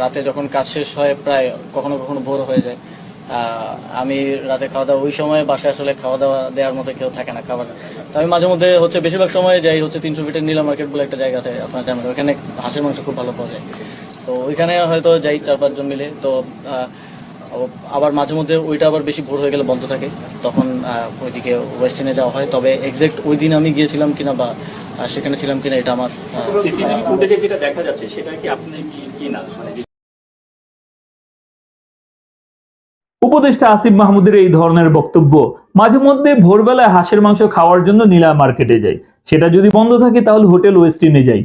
রাতে যখন কাজ শেষ হয়, প্রায় কখনো কখনো ভোর হয়ে যায়। আমি রাতে খাওয়া দাওয়া, ওই সময় বাসায় আসলে খাওয়া দাওয়া দেওয়ার মতো কেউ থাকে না খাবার। তো আমি মাঝে মধ্যে হচ্ছে বেশিরভাগ সময় যাই হচ্ছে তিনশো ফিটের নীলা মার্কেট বলে একটা জায়গা আছে, আপনার জানেন ওইখানে হাঁসের মাংস খুব ভালো পাওয়া যায়। তো ওইখানে হয়তো যাই চার পাঁচজন মিলে। তো আবার মাঝে মধ্যে ওইটা আবার বেশি ভোর হয়ে গেলে বন্ধ থাকে। তখন আহ, ওইদিকে ওয়েস্টার্নে যাওয়া হয়। তবে এক্সাক্ট ওই দিন আমি গিয়েছিলাম কিনা বা সেখানে ছিলাম কিনা এটা আমার আহ, সিসিটিভি ফুটেজে যেটা দেখা যাচ্ছে সেটা কি আপনি কি কি না? মানে উপদেষ্টা আসিফ মাহমুদের এই ধরনের বক্তব্য মাঝে মধ্যে ভোরবেলায় হাঁসের মাংস খাওয়ার জন্য নীলা মার্কেটে যাই। সেটা যদি বন্ধ থাকে তাহলে হোটেল ওয়েস্টিনে যাই।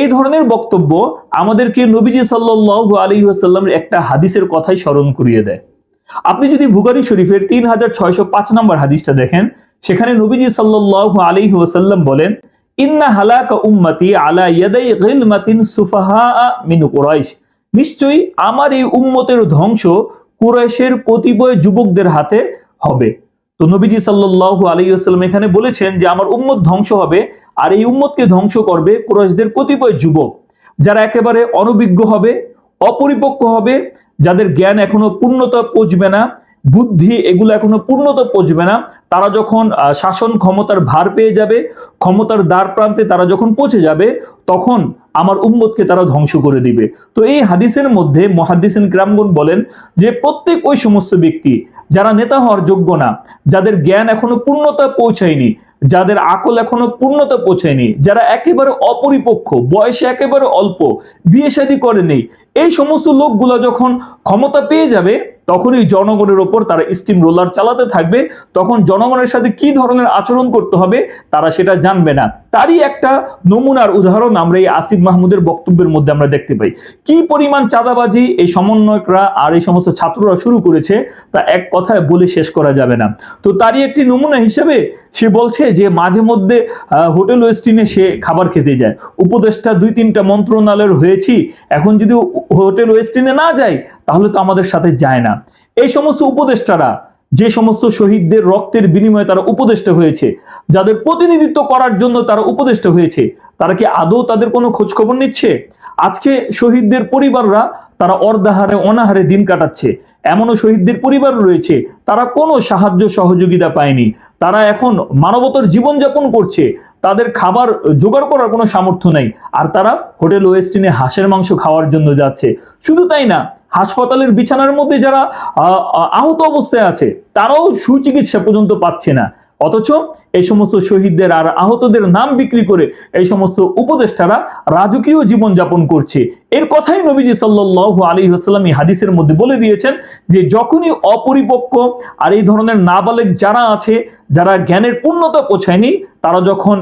এই ধরনের বক্তব্য আমাদেরকে নবীজি সাল্লাল্লাহু আলাইহি ওয়াসাল্লামের একটা হাদিসের কথাই স্মরণ করিয়ে দেয়। আপনি যদি বুখারী শরীফের তিন হাজার ছয়শো পাঁচ নম্বর হাদিসটা দেখেন, সেখানে নবীজি সাল্লাল্লাহু আলাইহি ওয়াসাল্লাম বলেন, ইন্না হালাকা আলা ইয়াদাই সুফাহা মিন নিশ্চয়ই আমার এই উম্মতের ধ্বংস কুরাইশের কতিপয় যুবকদের হাতে হবে। তো নবীজি সাল্লাল্লাহু আলাইহি ওয়াসাল্লাম এখানে বলেছেন যে, আমার উম্মত ধ্বংস হবে আর এই উম্মতকে ধ্বংস করবে কুরাইশদের কতিপয় যুবক, যারা একেবারে অনভিজ্ঞ হবে, অপরিপক্ক হবে, যাদের জ্ঞান এখনও পূর্ণতা পৌঁছবে না, বুদ্ধি এগুলো এখনও পূর্ণতা পৌঁছবে না, তারা যখন শাসন ক্ষমতার ভার পেয়ে যাবে, ক্ষমতার দ্বার প্রান্তে তারা যখন পৌঁছে যাবে, তখন আমার উম্মতকে তারা ধ্বংস করে দিবে। তো এই হাদিসের মধ্যে মহাদিসিন গ্রামগুন বলেন যে প্রত্যেক ওই সমস্ত ব্যক্তি, যারা নেতা হওয়ার যোগ্য না, যাদের জ্ঞান এখনও পূর্ণতা পৌঁছায়নি যাদের আকল এখনও পূর্ণতা পৌঁছায়নি যারা একেবারে অপরিপক্ষ বয়সে একেবারে অল্প বিয়ে শাদী করেনি এই সমস্ত লোকগুলো যখন ক্ষমতা পেয়ে যাবে, তখনই জনগণের ওপর তারা স্টিম রোলার চালাতে থাকবে। তখন জনগণের সাথে কি ধরনের আচরণ করতে হবে, তারা সেটা জানবে না। তারই একটা নমুনার উদাহরণ আমরা এই আসিফ মাহমুদের বক্তব্যের মধ্যে আমরা দেখতে পাই। কি পরিমাণ চাঁদাবাজি এই সমন্বয়করা আর এই সমস্ত ছাত্ররা শুরু করেছে, তা এক কথায় বলে শেষ করা যাবে না। তো তারই একটি নমুনা হিসেবে সে বলছে যে, মাঝে মধ্যে হোটেল ওয়েস্টিনে সে খাবার খেতে যায়। উপদেষ্টা দুই তিনটা মন্ত্রণালয়ের হয়েছি। এখন যদি হোটেল ওয়েস্টিনে না যাই তাহলে তো আমাদের সাথে যায় না। এই সমস্ত উপদেষ্টারা, যে সমস্ত শহীদদের রক্তের বিনিময়ে তারা উপদেষ্টা হয়েছে, যাদের প্রতিনিধিত্ব করার জন্য তারা উপদেষ্টা হয়েছে, তারা কি আদৌ তাদের কোনো খোঁজখবর নিচ্ছে? আজকে শহীদদের পরিবাররা তারা অর্ধাহারে, অনাহারে দিন কাটাচ্ছে। এমনও শহীদদের পরিবার রয়েছে তারা কোনো সাহায্য সহযোগিতা পায়নি। তারা এখন মানবতার জীবনযাপন করছে তাদের খাবার জোগাড় করার কোনো সামর্থ্য নাই আর তারা হোটেল ওয়েস্টিনে হাঁসের মাংস খাওয়ার জন্য যাচ্ছে। শুধু তাই না হাসপাতালের বিছানার মধ্যে যারা আহ, আহ, আহত অবস্থায় আছে তারাও সুচিকিৎসা পর্যন্ত পাচ্ছে না। অথচ এই সমস্ত শহীদদের আর আহতদের নাম বিক্রি করে এই সমস্ত উপদেষ্টারা রাজকীয় জীবন যাপন করছে। এর কথাই নবীজি সাল্লু আলী এই হাদিসের মধ্যে বলে দিয়েছেন যে, যখনই অপরিপক্ক আর এই ধরনের নাবালেক যারা আছে, যারা জ্ঞানের পূর্ণতা পৌঁছায়নি তারা যখন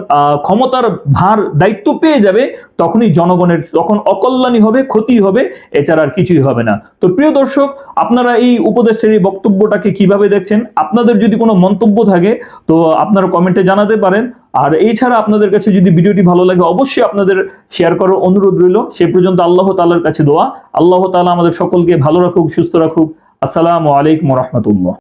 ক্ষমতার ভার দায়িত্ব পেয়ে যাবে, তখনই জনগণের তখন অকল্যাণী হবে, ক্ষতি হবে, এছাড়া আর কিছুই হবে না। তো প্রিয় দর্শক, আপনারা এই উপদেষ্টার এই বক্তব্যটাকে কীভাবে দেখছেন? আপনাদের যদি কোনো মন্তব্য থাকে, তো আপনারা কমেন্টে জানাতে পারেন। আর এছাড়া আপনাদের কাছে যদি ভিডিওটি ভালো লাগে, অবশ্যই আপনাদের শেয়ার করার অনুরোধ রইল। সে পর্যন্ত আল্লাহ তাআলার কাছে দোয়া। আল্লাহ তাআলা আমাদের সকলকে ভালো রাখুক, সুস্থ রাখুক। আসসালামু আলাইকুম রহমতুল্লাহ।